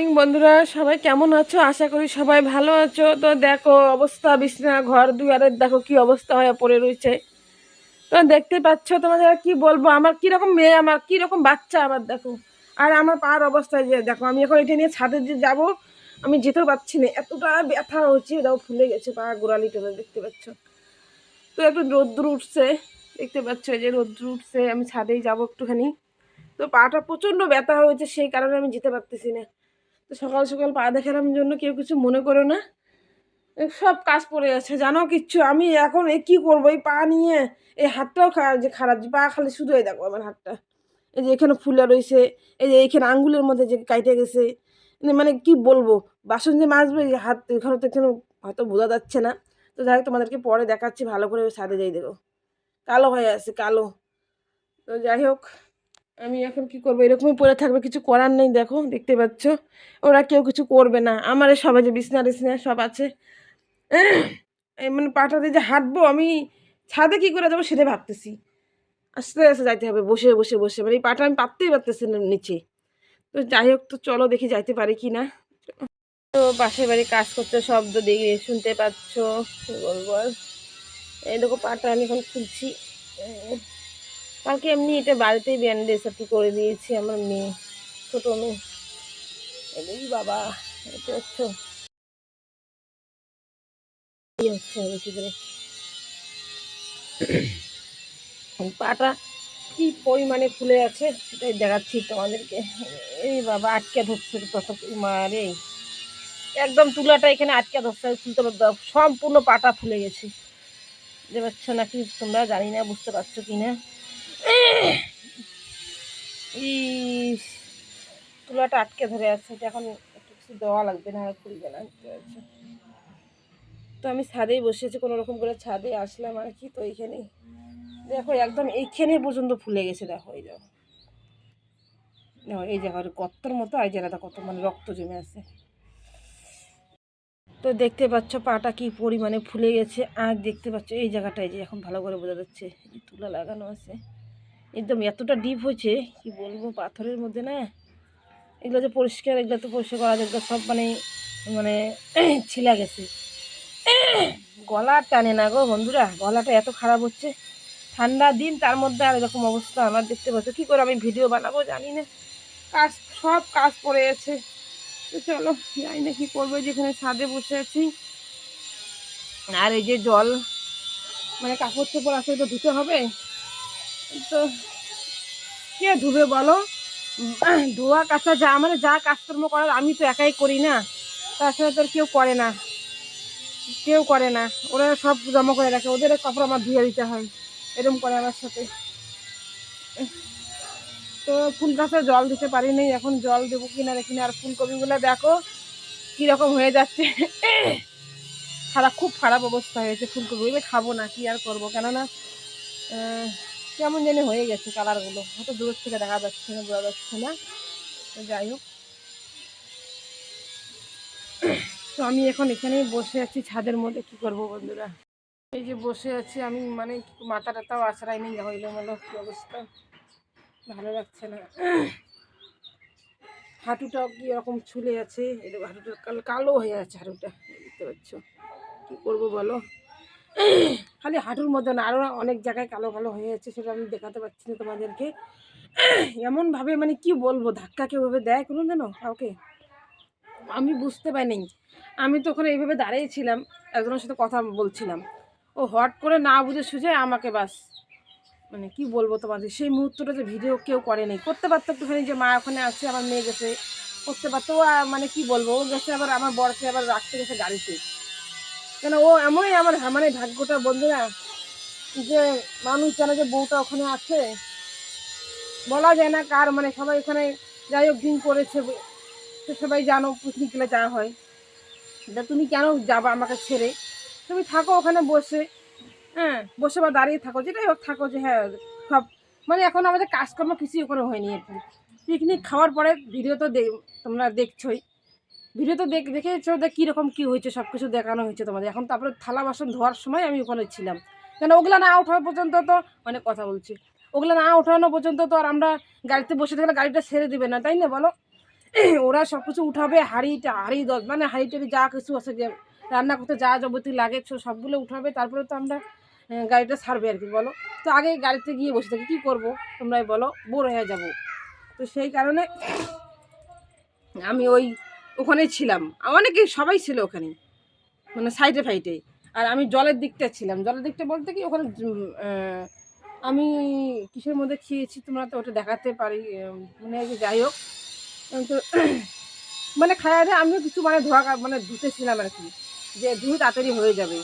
Morning বন্ধুরা, সবাই কেমন আছো? আশা করি সবাই ভালো আছো। তো দেখো, অবস্থা, বিছনা, ঘর দুয়ারের দেখো কি অবস্থা হয়ে পড়ে রয়েছে। তো দেখতে পাচ্ছ তোমাদের, কি বলব? আমার কীরকম মেয়ে, আমার কীরকম বাচ্চা, আমার দেখো। আর আমার পার অবস্থায় যে, দেখো, আমি এখন এটা নিয়ে ছাদে যে যাব, আমি যেতেও পারছি না। এতটা ব্যথা হচ্ছে দেখো ফুলে গেছে পা গোড়ালি টোলে দেখতে পাচ্ছ। তো একটু রোদ্দুর উঠছে, দেখতে পাচ্ছ যে রোদ্দুর উঠছে, আমি ছাদেই যাব একটুখানি। তো পাটা প্রচণ্ড ব্যথা হয়েছে, সেই কারণে আমি যেতে পারতেছি না। তো সকাল সকাল পা দেখালাম জন্য কেউ কিছু মনে করো না। সব কাজ পড়ে আছে জানো কিচ্ছু। আমি এখন এ কী করব? এই পা নিয়ে এই হাতটাও যে খারাপ, যে পা খালি শুধু এই দেখো আমার হাতটা। এই যে এখানে ফুলে রয়েছে, এই যে এইখানে আঙ্গুলের মধ্যে যে কাইটে গেছে। মানে- কি বলব? বাসন যে মাজবে, এই হাত এখানে তো এখানে হয়তো বোঝা যাচ্ছে না। তো যাই তোমাদেরকে পরে দেখাচ্ছি, ভালো করে ছাদে যাই দেখো। কালো হয়ে আছে, কালো। তো যাই হোক আমি এখন কি করব? এরকমই পড়ে থাকবে, কিছু করার নেই, দেখো, দেখতে পাচ্ছ? ওরা কেউ কিছু করবে না। আমার সবাই যে বিছনা টিছনা সব আছে। মানে পাটা দিয়ে যে হাঁটবো, আমি ছাদে কি করে যাব সেটা ভাবতেছি। আস্তে আস্তে যাইতে হবে, বসে বসে বসে। মানে এই পাটা আমি পাততেই পারতেছি না নিচে। তো যাই হোক, তো চলো দেখি যাইতে পারি কি না। তো পাশের বাড়ি কাজ করতে শব্দ দিয়ে শুনতে পাচ্ছ। কি বলব এই দেখো পাটা আমি এখন খুলছি। কালকে এমনি এটা বাড়িতেই ব্যান্ডেজ আর করে দিয়েছি আমার মেয়ে, ছোট মেয়ে। এই বাবা এটা হচ্ছে। পাটা কি পরিমাণে ফুলে আছে সেটাই দেখাচ্ছি তোমাদেরকে। এই বাবা আটকে ধরছে তত মারে একদম তুলাটা এখানে আটকে ধরছে না। সম্পূর্ণ পাটা ফুলে গেছে। বুঝতে পারছ নাকি? তোমরা জানি না, বুঝতে পারছ কি না ইস, তুলাটা আটকে ধরে আছে এখন একটু কিছু দেওয়া লাগবে, না খুলবে না বুঝতে তো আমি ছাদেই বসেছি কোনো রকম করে ছাদে আসলাম আর কি, তো এইখানে। দেখো, একদম এইখানে পর্যন্ত ফুলে গেছে, দেখো, এই দেখো দেখো, এই জায়গার কত্তর মতো আর জায়গাটা কত মানে রক্ত জমে আছে। তো দেখতে পাচ্ছ পাটা কি পরিমাণে ফুলে গেছে, আর দেখতে পাচ্ছ এই জায়গাটায় যে, এখন ভালো করে বোঝা যাচ্ছে তুলা লাগানো আছে। একদম এতটা ডিপ হয়েছে, কি বলব, পাথরের মধ্যে না? এগুলো যে পরিষ্কার, এগুলো তো পরিষ্কার করা যায় সব মানে মানে ছিলা গেছে। গলা টানে না গো বন্ধুরা, গলাটা এত খারাপ হচ্ছে। ঠান্ডা দিন, তার মধ্যে আর এরকম অবস্থা আমার দেখতে পাচ্ছ। কী করে আমি ভিডিও বানাবো জানি না। কাজ, সব কাজ পড়ে আছে তো চলো, জানি না কী করব যেখানে ছাদে বসে আছি। আর এই যে জল মানে কাপড় চোপড় আসলে তো ধুতে হবে? তো, কে ধুবে বলো? ধোয়া কাচা যা মানে যা কাজকর্ম করার আমি তো একাই করি না। তাছাড়া তো কেউ করে না। কেউ করে না। ওরা সব জমা করে রাখে। ওদের কাপড় আমার ধুয়ে দিতে হয়। এরকম করে আমার সাথে। তো ফুল গাছে জল দিতে পারিনি। এখন জল দেবো কিনা দেখি না। আর ফুলকপিগুলো দেখো কীরকম হয়ে যাচ্ছে। খারাপ, খুব খারাপ অবস্থা হয়েছে ফুলকপিগুলো খাব না, কি আর করব? কেননা কেমন জানি হয়ে গেছে কালারগুলো। হয়তো দূর থেকে দেখা যাচ্ছে না, বোঝা যাচ্ছে না। যাই হোক। তো আমি এখন এখানেই বসে আছি, ছাদের মধ্যে কি করব বন্ধুরা? এই যে বসে আছি আমি মানে মাথা টাথাও আছড়াই নেই হইল মেলো কি অবস্থা? ভালো লাগছে না। হাঁটুটাও কি এরকম ছুলে আছে? এটা হাঁটুটা কাল- কালো হয়ে আছে হাঁটুটা দেখতে পাচ্ছ। কী করব বলো? খালি হাঁটুর মধ্যে না আরও অনেক জায়গায় কালো কালো হয়ে আছে সেটা আমি দেখাতে পারছি না তোমাদেরকে। এমনভাবে মানে কি বলব, ধাক্কা কেউভাবে দেয় কোনো জানো কাউকে? আমি বুঝতে পারিনি। আমি তো ওখানে এইভাবে দাঁড়িয়েছিলাম একজনের সাথে কথা বলছিলাম। ও হট করে না বুঝে সুঝে আমাকে বাস মানে কি বলব তোমাদের, সেই মুহূর্তটা যে ভিডিও কেউ করেনি করতে পারতো একটুখানি যে মা ওখানে আছে, আমার মেয়ে গেছে। করতে পারতো মানে কি বলব, ও গেছে আবার আমার বরকে আবার রাখতে গেছে গাড়িতে। কেন ও এমনই আমার মানে ভাগ্যটা বন্ধুরা যে মানুষ জানে যে বউটা ওখানে আছে। বলা যায় না কার মানে সবাই ওখানে যাই হোক দিন করেছে, তো সবাই জানো পিকনিক গেলে যাওয়া হয়। তা তুমি কেন যাবা আমাকে ছেড়ে? তুমি থাকো ওখানে বসে হ্যাঁ বসে বা দাঁড়িয়ে থাকো, যেটাই হোক থাকো যে হ্যাঁ সব। মানে এখন আমাদের কাজকর্ম কিছুই ওখানে হয়নি আর কি। পিকনিক খাওয়ার পরে ভিডিও তো দে- তোমরা দেখছোই। ভিডিও তো দেখ দেখেছ যে কীরকম কী হয়েছে সব কিছু দেখানো হয়েছে তোমাদের। এখন তারপরে থালা বাসন ধোয়ার সময় আমি ওখানে ছিলাম। কেন ওগুলো না ওঠানো পর্যন্ত তো অনেক কথা বলছি। ওগুলো না ওঠানো পর্যন্ত তো আর আমরা গাড়িতে বসে থাকলে গাড়িটা ছেড়ে দেবে না, তাই না বলো? ওরা সব কিছু উঠাবে হাঁড়িটা হাঁড়ি দশ মানে হাঁড়ি টাড়ি যা কিছু আছে যে রান্না করতে যা যাবতীয় লাগে সব- সবগুলো উঠাবে, তারপরে তো আমরা গাড়িটা ছাড়বে আর কি, বলো? তো আগে গাড়িতে গিয়ে বসে থাকি, কী করব তোমরাই বলো? বোর হয়ে যাব। তো সেই কারণে আমি ওই ওখানেই ছিলাম। অনেকে সবাই ছিল ওখানে মানে সাইডে ফাইটে আর আমি জলের দিকটা ছিলাম। জলের দিকটা বলতে কি ওখানে আমি কিসের মধ্যে খেয়েছি তোমরা তো ওটা দেখাতে পারি মানে যাই হোক। তো মানে খায়ারে আমিও কিছু মানে ধোয়া মানে ধুতেছিলাম আর কি, যে ধুয়ে তাড়াতাড়ি হয়ে যাবে।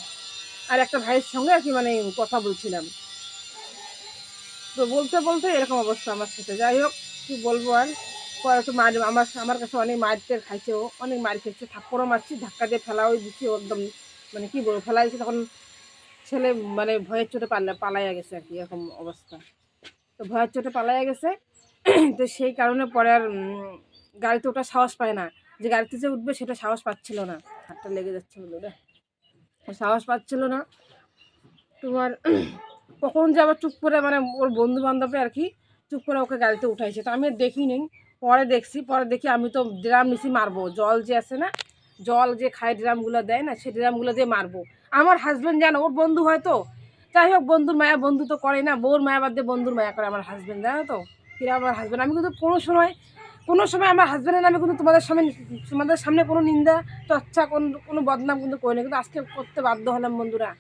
আর একটা ভাইয়ের সঙ্গে আর কি মানে কথা বলছিলাম। তো বলতে বলতে এরকম অবস্থা আমার সাথে। যাই হোক, কি বলব আর? তো মার, আমার আমার কাছে অনেক মার টের খাইছে ও, অনেক মার খেয়েছে, থাপ্পড়ও মারছি, ধাক্কা দিয়ে ফেলাও দিচ্ছি ও একদম মানে কি বলব ফেলা দিচ্ছে তখন ছেলে মানে ভয়ের চোটে পাল্লা পালাইয়া গেছে আর কি, এরকম অবস্থা। তো ভয়ের চোটে পালাইয়া গেছে, তো সেই কারণে পরে আর গাড়িতে ওটা সাহস পায় না। যে গাড়িতে যে উঠবে, সেটা সাহস পাচ্ছিল না। হাতটা লেগে যাচ্ছে বলে ওটা সাহস পাচ্ছিল না। তোমার কখন যে আবার চুপ করে মানে ওর বন্ধু বান্ধবে আর কি, চুপ করে ওকে গাড়িতে উঠাইছে। তো আমি দেখিনি। পরে দেখছি, পরে দেখি আমি তো ড্রাম নিছি মারবো। জল যে আছে না, জল যে খায় ড্রামগুলো দেয় না সেই ড্রামগুলো দিয়ে মারবো। আমার হাজব্যান্ড জানো, ওর বন্ধু হয়তো যাই হোক, বন্ধুর মায়া, বন্ধু তো করে না, বউর মায়া বাদ দিয়ে বন্ধুর মায়া করে আমার হাজব্যান্ড জানো তো? কিরা আমার হাজব্যান্ড আমি কিন্তু কোনো সময় কোনো সময় আমার হাজব্যান্ডের নামে কিন্তু তোমাদের সামনে তোমাদের সামনে কোনো নিন্দা, চর্চা, কোন, কোনো বদনাম কিন্তু করি না। কিন্তু আজকে করতে বাধ্য হলাম বন্ধুরা।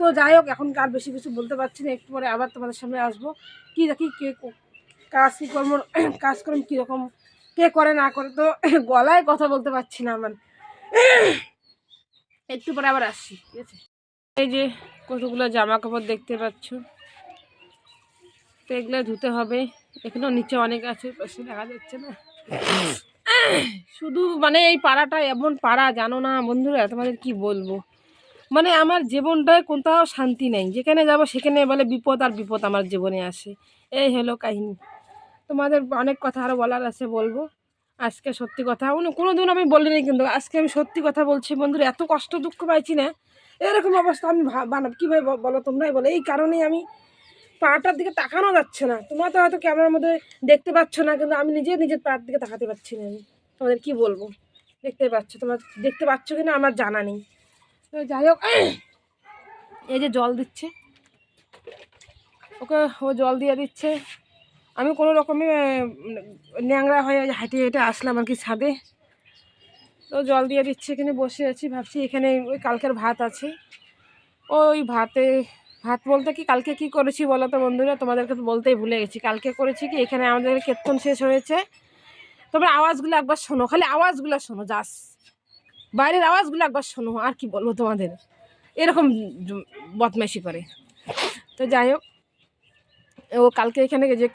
তো যাই হোক এখন আর বেশি কিছু বলতে পারছি না, একটু পরে আবার তোমাদের সামনে আসব। কী দেখি কে কো- কাজ কি কর্ম কাজকর্ম কীরকম, কে করে, না করে, তো গলায় কথা বলতে পারছি না আমার। একটু পরে আবার আসছি, ঠিক আছে? এই যে কতগুলো জামা কাপড় দেখতে পাচ্ছ। তো এগুলো ধুতে হবে। এখানেও নিচে অনেক আছে পাশে দেখা যাচ্ছে না। শুধু মানে এই পাড়াটা এমন পাড়া, জানো না বন্ধুরা, তোমাদের কি বলব? মানে আমার জীবনটায় কোথাও শান্তি নেই। যেখানে যাব সেখানে বলে বিপদ আর বিপদ আমার জীবনে আসে। এই হলো কাহিনী। তোমাদের অনেক কথা আরও বলার আছে, বলব। আজকে সত্যি কথা মানে কোনো দিন আমি বলিনি কিন্তু, আজকে আমি সত্যি কথা বলছি। বন্ধুরা, এত কষ্ট, দুঃখ পাইছি না। এরকম অবস্থা আমি বানাব কীভাবে বলো তোমরাই বলো। এই কারণেই আমি পাটার দিকে তাকানো যাচ্ছে না। তোমরা তো হয়তো ক্যামেরার মধ্যে দেখতে পাচ্ছ না, কিন্তু আমি নিজে নিজের পায়ের দিকে তাকাতে পারছি না আমি। তোমাদের কি বলব? দেখতে পাচ্ছ? তোমরা দেখতে পাচ্ছ কিনা আমার জানা নেই। তো যাই হোক, এই যে জল দিচ্ছে। ওকে, ও জল দিয়ে দিচ্ছে। আমি কোনো রকমে ন্যাংরা হয়ে হাঁটে হেঁটে আসলাম আর কি ছাদে। তো জল দিয়ে দিচ্ছে এখানে বসে আছি, ভাবছি এখানে ওই কালকের ভাত আছে। ওই ভাতে, ভাত বলতে কি, কালকে কি করেছি বলো তো বন্ধুরা? তোমাদেরকে তো বলতেই ভুলে গেছি। কালকে করেছি কি, এখানে আমাদের কীর্তন শেষ হয়েছে। তোমরা আওয়াজগুলো একবার শোনো, খালি আওয়াজগুলো শোনো যাস বাইরের আওয়াজগুলো একবার শোনো, আর কি বলব তোমাদের? এরকম বদমাইশি করে। তো যাই হোক ও কালকে এখানে যে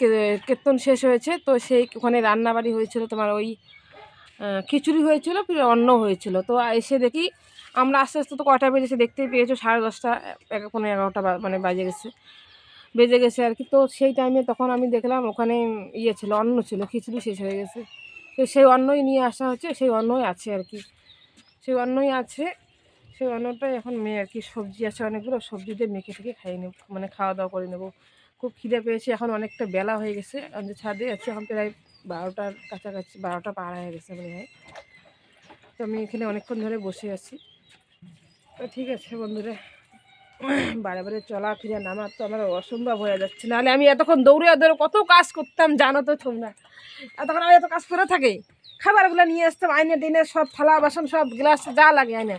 কীর্তন শেষ হয়েছে, তো সেই ওখানে রান্নাবাড়ি হয়েছিল, তোমার ওই খিচুড়ি হয়েছিল অন্ন হয়েছিল। তো এসে দেখি আমরা আস্তে আস্তে তো কটা বেজেছে দেখতেই পেয়েছ, সাড়ে দশটা এক পনেরো, এগারোটা মানে বাজে গেছে, বেজে গেছে আর কি। তো সেই টাইমে তখন আমি দেখলাম ওখানে ইয়ে ছিল, অন্ন ছিল, খিচুড়ি শেষ হয়ে গেছে। তো সেই অন্নই নিয়ে আসা হচ্ছে, সেই অন্নই আছে আর কি। সেই অন্নই আছে, সেই অন্নটাই এখন মেয়ে আর কি, সবজি আছে অনেকগুলো, সবজি দিয়ে মেখে থেকে খাইয়ে নেব মানে খাওয়া দাওয়া করে নেব। খুব খিদে পেয়েছে, এখন অনেকটা বেলা হয়ে গেছে। আমি ছাদে আছি, এখন প্রায় বারোটার কাছাকাছি, বারোটা পার হয়ে গেছে মনে হয়। তো আমি এখানে অনেকক্ষণ ধরে বসে আছি। তো ঠিক আছে বন্ধুরা, বারে বারে চলাফেরা নামার তো আমার অসম্ভব হয়ে যাচ্ছে। নাহলে আমি এতক্ষণ দৌড়ে দৌড়ে কত কাজ করতাম, জানো তো তোমরা। এতক্ষণ আমি এত কাজ করে থাকি, খাবারগুলো নিয়ে আসতাম আইনে দিনে সব, থালা বাসন সব, গ্লাস যা লাগে আইনে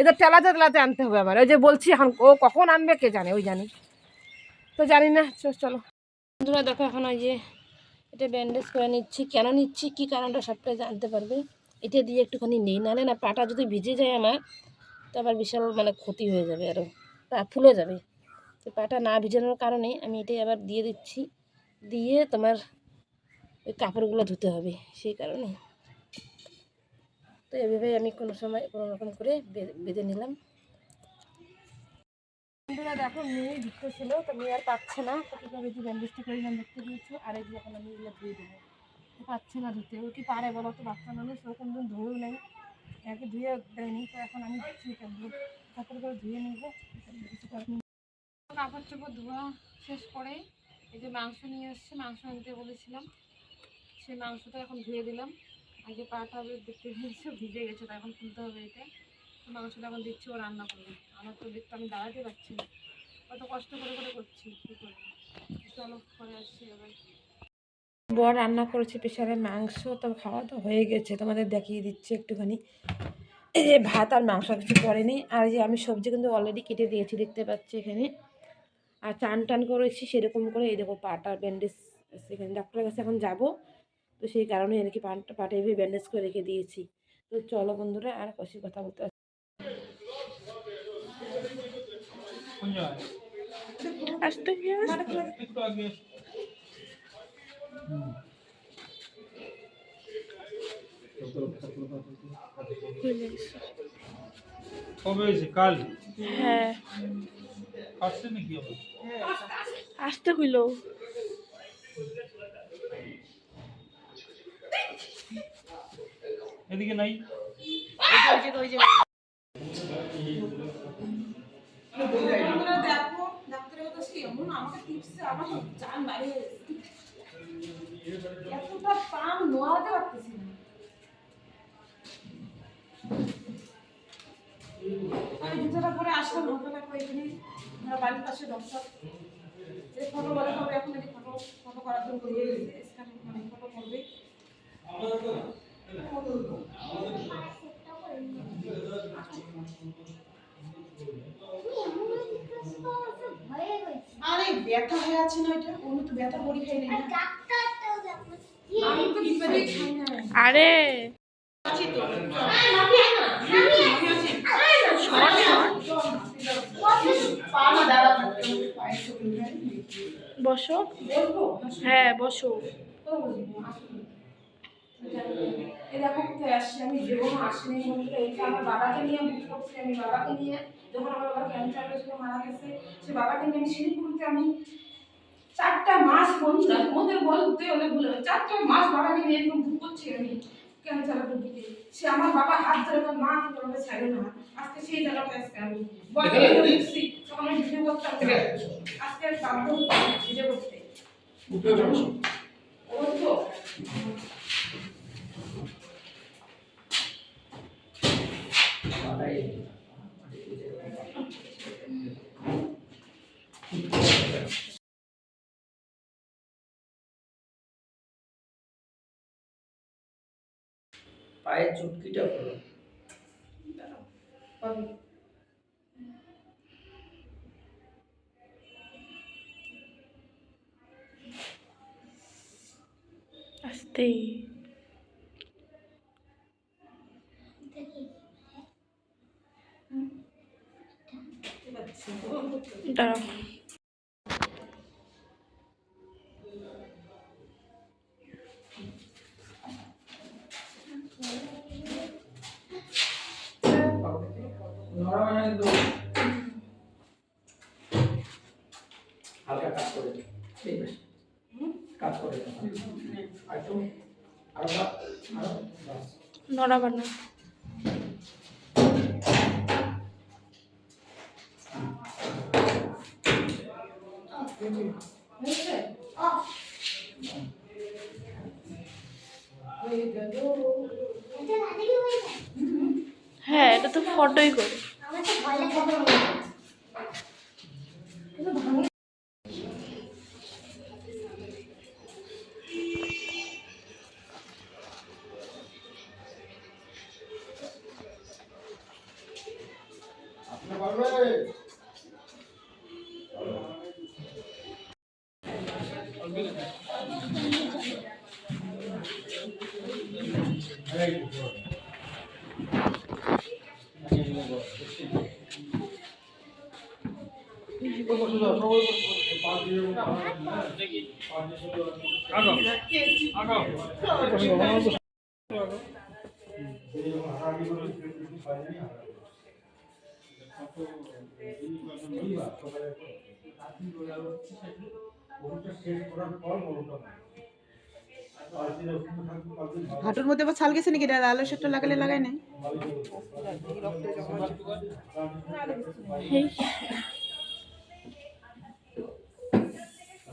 এদের টেলাতে টেলাতে আনতে হবে আমার ওই যে বলছি এখন ও কখন আনবে কে জানে, ওই জানি। তো জানি না চলো। বন্ধুরা, দেখো এখন ওই যে এটা ব্যান্ডেজ করে নিচ্ছি। কেন নিচ্ছি? কী কারণটা সবটাই জানতে পারবে? এটা দিয়ে একটুখানি নেই নাহলে না পাটা যদি ভিজে যায় আমার, তো আবার বিশাল মানে ক্ষতি হয়ে যাবে আরও পা ফুলে যাবে। তো পাটা না ভিজানোর কারণে আমি এটাই আবার দিয়ে দিচ্ছি। দিয়ে তোমার ওই কাপড়গুলো ধুতে হবে, সেই কারণে। তো এভাবে আমি কোনো সময় কোনো রকম করে বেঁধে নিলাম। বন্ধুরা দেখো, মেয়ে ঢুকতে ছিল, তো মেয়ে আর পাচ্ছে না। তো কীভাবে যে ব্যান্ডেজটা করে দেখতে পেয়েছি? আর এই এখন আমি এগুলো ধুয়ে দেবো। তো পাচ্ছে না ধুতে। ও কি পারে বলো তো? বাচ্চা মানুষ ওরকম দিন ধুয়েও নেই। একে ধুয়ে দেয়নি, তো এখন আমি কাপড় করে ধুয়ে নিব। কাপড় চোপড় ধোয়া শেষ করে এই যে মাংস নিয়ে এসছে, মাংস আনতে বলেছিলাম। সে মাংসটা এখন ধুয়ে দিলাম। আগে পাটা দেখতে পেয়েছ? ভিজে গেছে, তো এখন খুলতে হবে এটা মাংসটা এখন দিচ্ছি, ও রান্না করবে। আমার তো দেখতে আমি দাঁড়াতে পারছি না। কত কষ্ট করে করে করছি, কী করব? চলো, পরে আসছি এবার বর রান্না করেছে প্রেশারে মাংস, তো খাওয়া তো হয়ে গেছে। তোমাদের দেখিয়ে দিচ্ছি একটুখানি। এই যে ভাত আর মাংস কিছু পড়েনি আর যে আমি সবজি কিন্তু অলরেডি কেটে দিয়েছি, দেখতে পাচ্ছি এখানে। আর চান টান করেছি, সেরকম করে এই দেখো পাটা ব্যান্ডেজ সেখানে ডাক্তারের কাছে এখন যাব। তো সেই কারণে আর কি পাটা পাটে এভাবে ব্যান্ডেজ করে রেখে দিয়েছি। তো চলো বন্ধুরা, আর কষি কথা বলতে আসি। কোন জায়গায়? আসতে একটু আগে এসো। কবে হয়েছে? কাল? হ্যাঁ। আসছে নাকি আসতে হইল। এদিকে নাই? দেখো ডাক্তারের কথা সে এমন আমাকে টিপসে আমার জান বাইরে এতটা পাম নোয়াতে পারতেছি না আমি জুতোটা পরে আসলাম করে এখানে আমরা বাড়ির পাশে ডক্টর যে ফটো বলে হবে এখন এটি ফটো ফটো করার জন্য দিয়েছে স্ক্যান মানে ফটো করবে আরে ব্যথা হয়ে আছে না এটা অন্য তো ব্যথা বড়ি খাই না। আরে। বসো। হ্যাঁ বসো। এই দেখো কোথায় আসছি আমি জীবনে আসিনি বন্ধুরা এটা আমার বাবাকে নিয়ে বুক করছি আমি বাবাকে নিয়ে। যখন আমার বাবা ক্যান্সার হয়েছিল মারা গেছে সে বাবাকে নিয়ে আমি শিলিগুড়িতে আমি চারটা মাস বন্ধুরা তোমাদের বলতে হলে ভুলে চারটা মাস বাবাকে নিয়ে এরকম বুক করছি আমি। ক্যান্সার রোগীকে সে আমার বাবা হাত ধরে আমার মা কি করবে ছাড়ে না। আজকে সেই জায়গাটা আজকে আমি। বলতে দেখছি তখন আমি ভিডিও করতাম আজকে বাধ্য ভিডিও করতে ওর তো। পায়ের চুটকিটা পাবি আস্তে। দাঁড়াও। কাজ করে। আর আরও নড়াবার না হ্যাঁ এটা তো ফটোই করে। হাঁটুর মধ্যে ছাল গেছে নাকি? আলো সেটা লাগালে লাগাই নাই?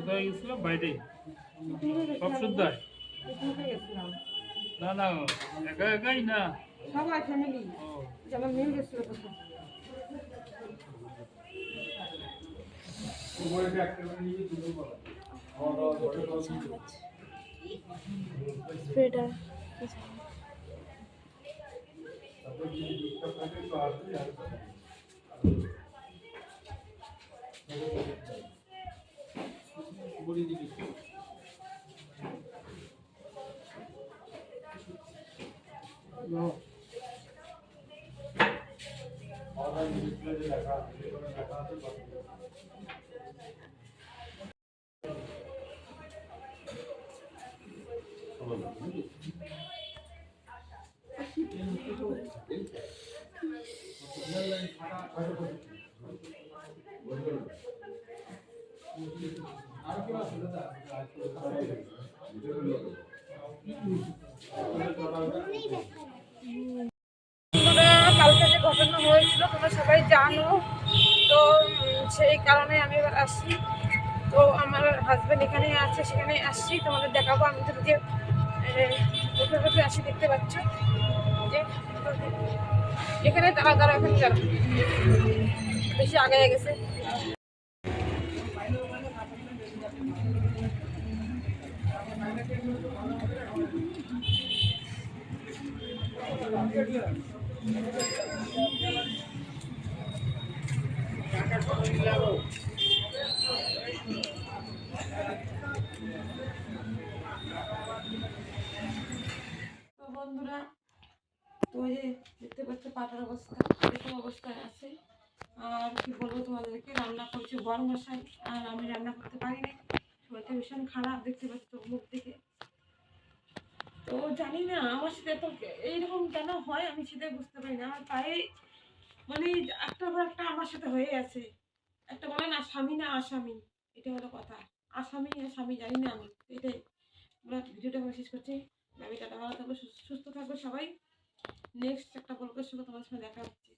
কোথায় গেছিল? বাইরে। সব শুদ্ধায় না না একা একাই না? সবাই ফ্যামিলি যেমন মেয়ে গেছিল কোথাও। বড়ি দিবি। তোমরা কালকে যে ঘটনা হয়েছিল, তোমরা সবাই জানো। তো সেই কারণে আমি এবার আসছি। তো আমার হাজব্যান্ড এখানে আছে, সেখানে আসছি। তোমাদের দেখাবো। আমি তো যে কোথায় কোথায় আসি দেখতে পাচ্ছ। যে, এখানে তারা তারা এখানে যারা বেশি আগে গেছে। বন্ধুরা তো ওই যে দেখতে পাচ্ছ পাটার অবস্থা, এরকম অবস্থায় আছে। আর কি বলব তোমাদেরকে, রান্না করছে বড় মশাই, আর আমি রান্না করতে পারি না শরীরটা ভীষণ খারাপ দেখতে পাচ্ছ মুখ থেকে। তো জানি না, আমার সাথে এত এইরকম কেন হয় আমি সেটাই বুঝতে পারি না। আমার পায়ে মানে একটা পর একটা আমার সাথে হয়ে আছে। একটা বলে না, স্বামী না আসামি। এটা হলো কথা। আসামি না স্বামী, জানি না আমি। এটাই। আমরা ভিডিওটা শেষ করছি। আমি টাটা, ভালো থাকব সুস্থ থাকব সবাই। নেক্সট একটা গল্পের সঙ্গে তোমার সঙ্গে দেখা হচ্ছে।